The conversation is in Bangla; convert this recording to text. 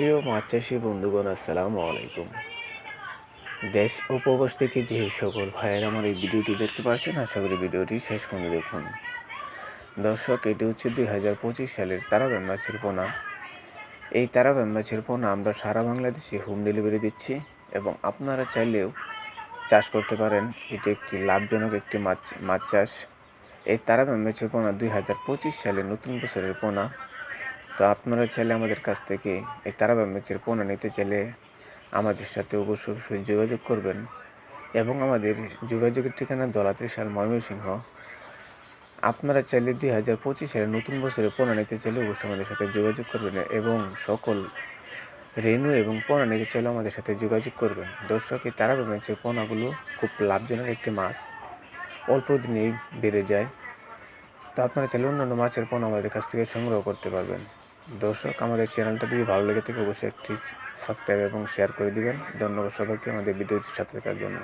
প্রিয় মাছ চাষি বন্ধুগণ, আসসালামু আলাইকুম। দেশ ও প্রবাস থেকে যে সকল ভাইয়ের আমার এই ভিডিওটি দেখতে পাচ্ছেন, আশা করি ভিডিওটি শেষ পর্যন্ত দেখুন। দর্শক, এটি হচ্ছে দুই হাজার পঁচিশ সালের তারা মাছের পোনা এই তারা মাছের পোনা আমরা সারা বাংলাদেশে হোম ডেলিভারি দিচ্ছি এবং আপনারা চাইলেও চাষ করতে পারেন। এটি একটি লাভজনক একটি মাছ মাছ চাষ। এই তারা মাছের পোনা দুই হাজার পঁচিশ সালে নতুন বছরের পোনা। তো আপনারা চাইলে আমাদের কাছ থেকে এই তারাবা ম্যাচের পণ্য নিতে চাইলে আমাদের সাথে অবশ্যই অবশ্যই যোগাযোগ করবেন এবং আমাদের যোগাযোগের ঠিকানা দলা ত্রিশাল ময়মনসিংহ। আপনারা চাইলে দুই হাজার পঁচিশ সালে নতুন বছরে পণ্য নিতে চাইলে অবশ্যই আমাদের সাথে যোগাযোগ করবেন এবং সকল রেনু এবং পোনা নিতে চাইলে আমাদের সাথে যোগাযোগ করবেন। দর্শক, এই তারাবা ম্যাচের পোনাগুলো খুব লাভজনক একটি মাছ। অল্প দিনেই বেড়ে যায়। তো আপনারা চাইলে অন্যান্য মাছের পণ্য আমাদের কাছ থেকে সংগ্রহ করতে পারবেন। দর্শক, আমাদের চ্যানেলটা যদি ভালো লেগে থাকে, অবশ্যই একটি সাবস্ক্রাইব এবং শেয়ার করে দিবেন। ধন্যবাদ সবাইকে আমাদের ভিডিওটির সাথে থাকার জন্য।